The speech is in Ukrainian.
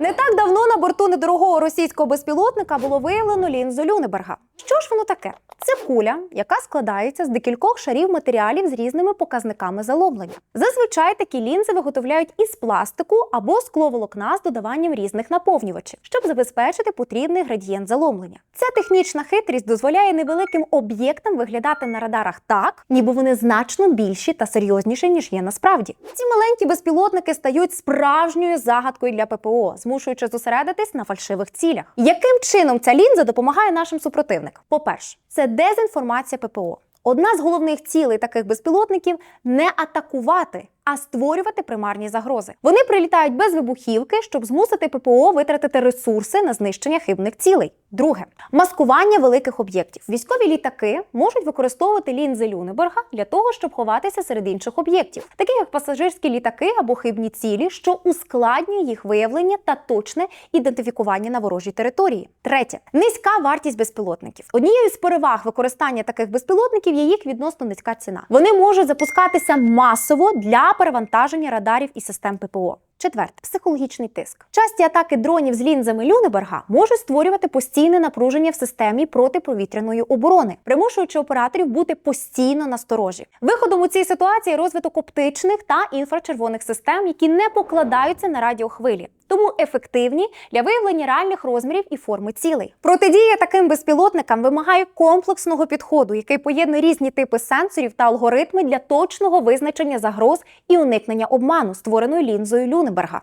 Не так давно на борту недорогого російського безпілотника було виявлено лінзу Люнеберга. Що ж воно таке? Це куля, яка складається з декількох шарів матеріалів з різними показниками заломлення. Зазвичай такі лінзи виготовляють із пластику або скловолокна з додаванням різних наповнювачів, щоб забезпечити потрібний градієнт заломлення. Ця технічна хитрість дозволяє невеликим об'єктам виглядати на радарах так, ніби вони значно більші та серйозніші, ніж є насправді. Ці маленькі безпілотники стають справжньою загадкою для ППО, змушуючи зосередитись на фальшивих цілях. Яким чином ця лінза допомагає нашим супротивникам? По-перше, це дезінформація ППО. Одна з головних цілей таких безпілотників не атакувати, а створювати примарні загрози. Вони прилітають без вибухівки, щоб змусити ППО витратити ресурси на знищення хибних цілей. Друге маскування великих об'єктів. Військові літаки можуть використовувати лінзи Люнеберга для того, щоб ховатися серед інших об'єктів, таких як пасажирські літаки або хибні цілі, що ускладнює їх виявлення та точне ідентифікування на ворожій території. Третє низька вартість безпілотників. Однією з переваг використання таких безпілотників є їх відносно низька ціна. Вони можуть запускатися масово для перевантаження радарів і систем ППО. Четверте психологічний тиск. Часті атаки дронів з лінзами Люнеберга можуть створювати постійне напруження в системі протиповітряної оборони, примушуючи операторів бути постійно насторожі. Виходом у цій ситуації розвиток оптичних та інфрачервоних систем, які не покладаються на радіохвилі. Тому ефективні для виявлення реальних розмірів і форми цілей. Протидія таким безпілотникам вимагає комплексного підходу, який поєднує різні типи сенсорів та алгоритми для точного визначення загроз і уникнення обману, створеної лінзою Люнеберга.